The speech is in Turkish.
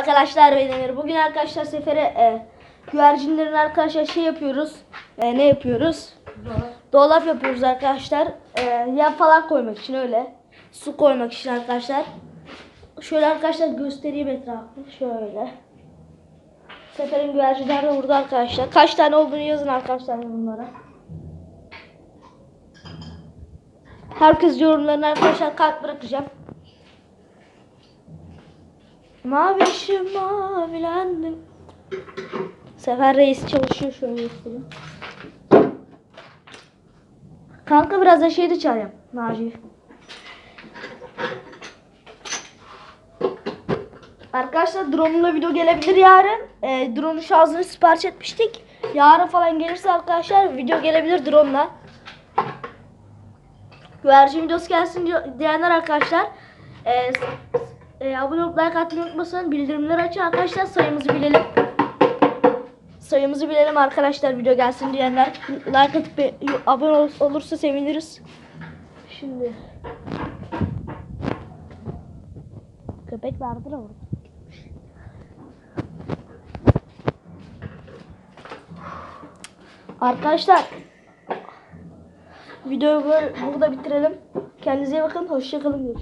Arkadaşlar ben Emir. Bugün arkadaşlar sefere e, güvercinlerin arkadaşlar şey yapıyoruz. E, ne yapıyoruz? Dolap yapıyoruz arkadaşlar. E, yem falan koymak için öyle. Su koymak için arkadaşlar. Şöyle arkadaşlar göstereyim etrafını. Şöyle. Seferin güvercinleri de burada arkadaşlar. Kaç tane olduğunu yazın arkadaşlar bunlara. Herkes yorumlarına arkadaşlar kalp bırakacağım. Mavişim mavilendim. Sefer reis çalışıyor şöyle göstereyim. Kanka biraz da şey de çalayım. Naci. Arkadaşlar drone'la video gelebilir yarın. E, drone'un şarjını sipariş etmiştik. Yarın falan gelirse arkadaşlar video gelebilir drone'la. Güvercin videosu gelsin diyenler arkadaşlar. E, e, abone olup like atmayı unutmasın. Bildirimleri açın arkadaşlar. Sayımızı bilelim. Sayımızı bilelim arkadaşlar video gelsin diyenler. Like atıp abone ol- olursa seviniriz. Şimdi. Köpek vardır orada. Arkadaşlar videoyu böyle burada bitirelim. Kendinize iyi bakın. Hoşçakalın.